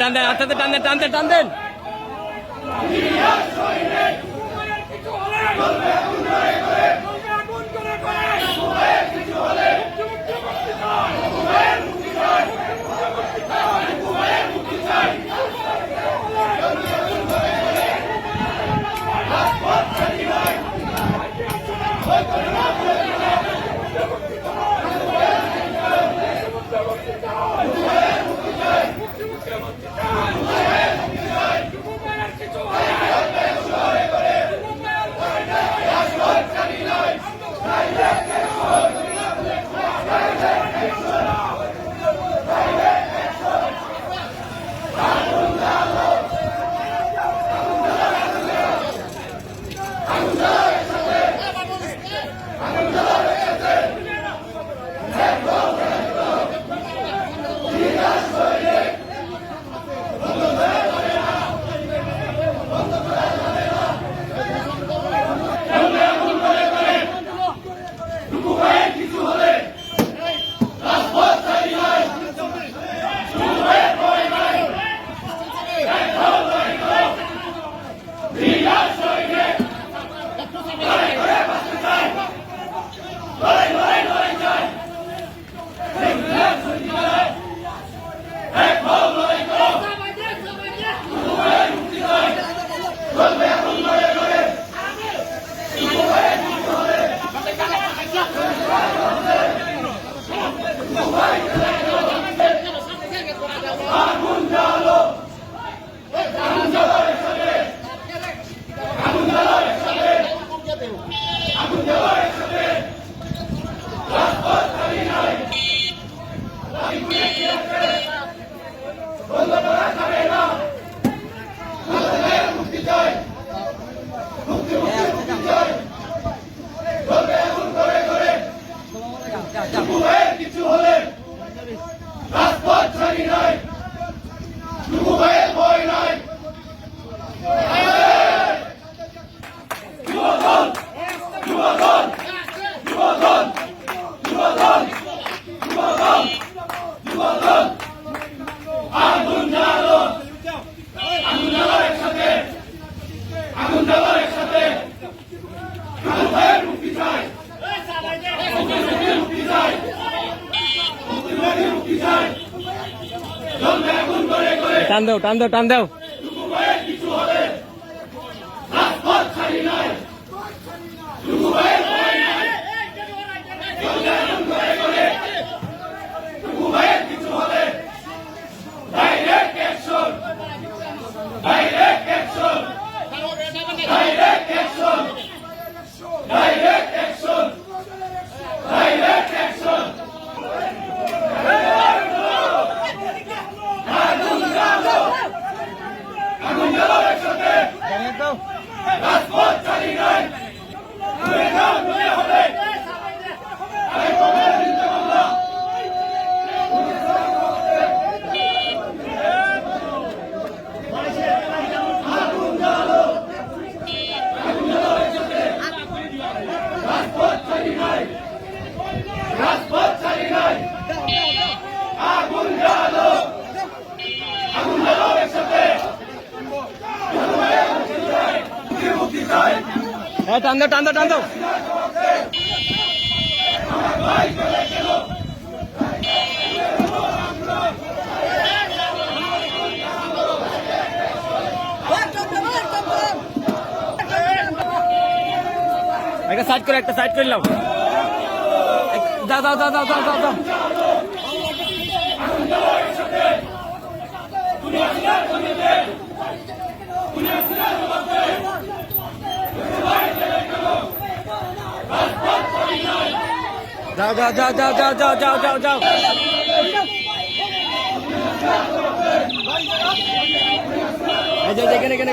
টান দেন আস্তে টান দেন টান দেন টান দেন। Allahu টান দাও টান দাও টান দাও। Direct কিছু 형. টান দাও টান দাও টান দাও একটা সাইড করে, একটা সাইড করে নাও। এক- যাও যাও যাও যাও যাও যাও যাও যাও যাও যাও যাও যাও যাও। এখানে এখানে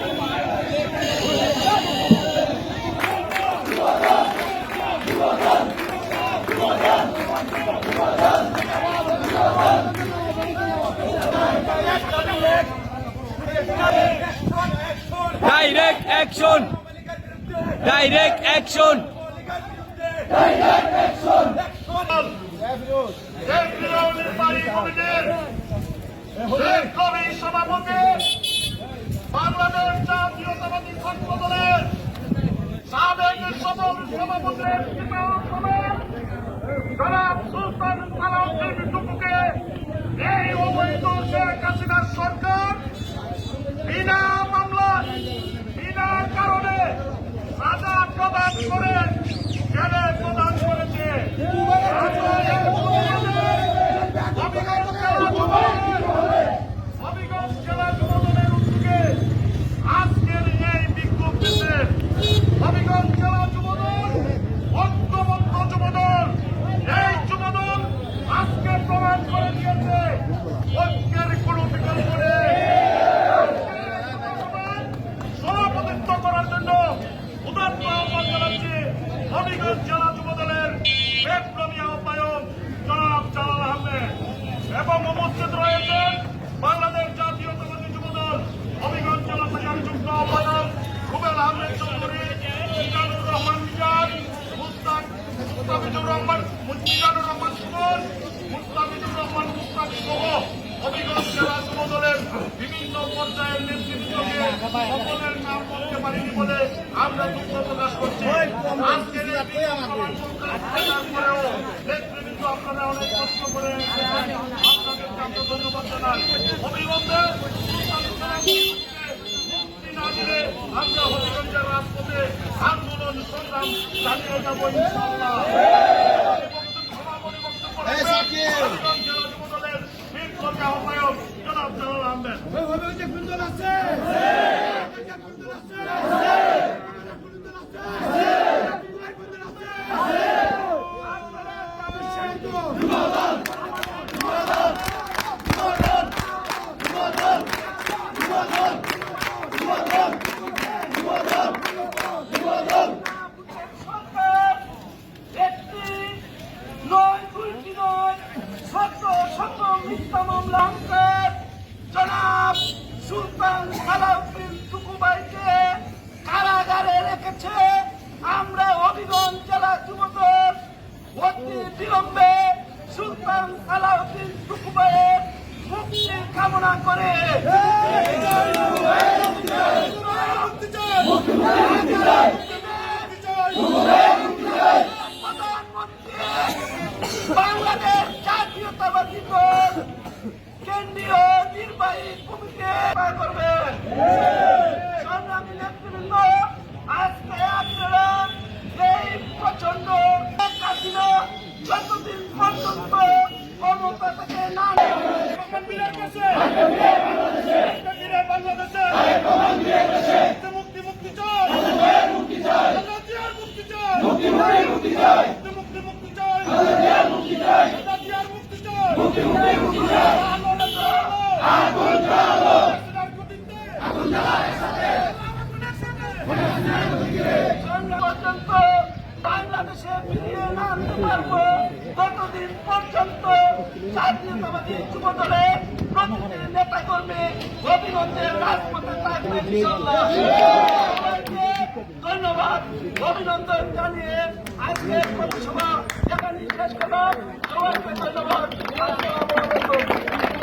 you. Direct action direct action কবি সভাপতি বাংলাদেশ জাতীয়তাবাদী ছাত্র দলের সাবেক সফল সভাপতির জনাব সুলতান টুকুকে এই না এবং উপস্থিত রয়েছেন বাংলাদেশ জাতীয়তাবাদী যুবদল, হবিগঞ্জ জেলা শাখার যুগ্ম আহ্বায়ক রুবেল আহমেদ চৌধুরী মিজানুর রহমান মিজান মুস্তাফিজুর রহমান মিজানুর রহমান সুমন, মুস্তাফিজুর রহমান মুস্তাক সহ হবিগঞ্জ জেলা যুবদলের বিভিন্ন পর্যায়ের নেতৃত্বকে সকলের নাম বলতে পারিনি আমরা দুঃখ প্রকাশ করছি। আজকের এই নেতৃবৃন্দ আপনারা অনেক কষ্ট করে। আপনাদেরকে আমরা ধন্যবাদ জানাই। অবিলম্বে মুক্তি না দিলে আমরা হবিগঞ্জের রাজপথে আন্দোলন সংগ্রাম চালিয়ে যাব ইনশাআল্লাহ। সভাপতি বক্তব্য রাখবেন হবিগঞ্জ জেলা যুবদলের বিপ্লবী আহ্বায়ক জনাব জালাল আহমেদ সরকার একটি নয় দুইটি নয় শত মিথ্যা মামলা অঙ্কের জনাব সুলতান টুকুবাইকে কারাগারে রেখেছে। আমরা হবিগঞ্জ জেলা যুবদল অতি বিলম্বে সুলতান সালাউদ্দিন মুক্তি কামনা করে প্রধানমন্ত্রী বাংলাদেশ জাতীয়তাবাদী দল কেন্দ্রীয় নির্বাহী কমিটি করবেন সংগ্রামী নেতৃবৃন্দ আজকে আপনারা এই প্রচণ্ড কাশিনা যতদিন পর্যন্ত ক্ষমতা থেকে না কাশ্মীরের কাছে কাশ্মীরের বাংলাদেশে মুক্তি মুক্তি চাই মুক্তি চাই মুক্তি চাই মুক্তি মুক্তি চাই মুক্তি মুক্তি চাই মুক্তি চাই মুক্তি চাই মুক্তি মুক্তি চাই আগুন জ্বালো আগুন জ্বালো আগুন পর্যন্ত বাংলাদেশে পর্যন্ত জাতীয়তাবাদী যুব দলে প্রতিটি নেতা। ধন্যবাদ অভিনন্দন জানিয়ে আজকের Başkanım, Savaş Başkanım, Savaş Başkanım, Selamun Aleyküm.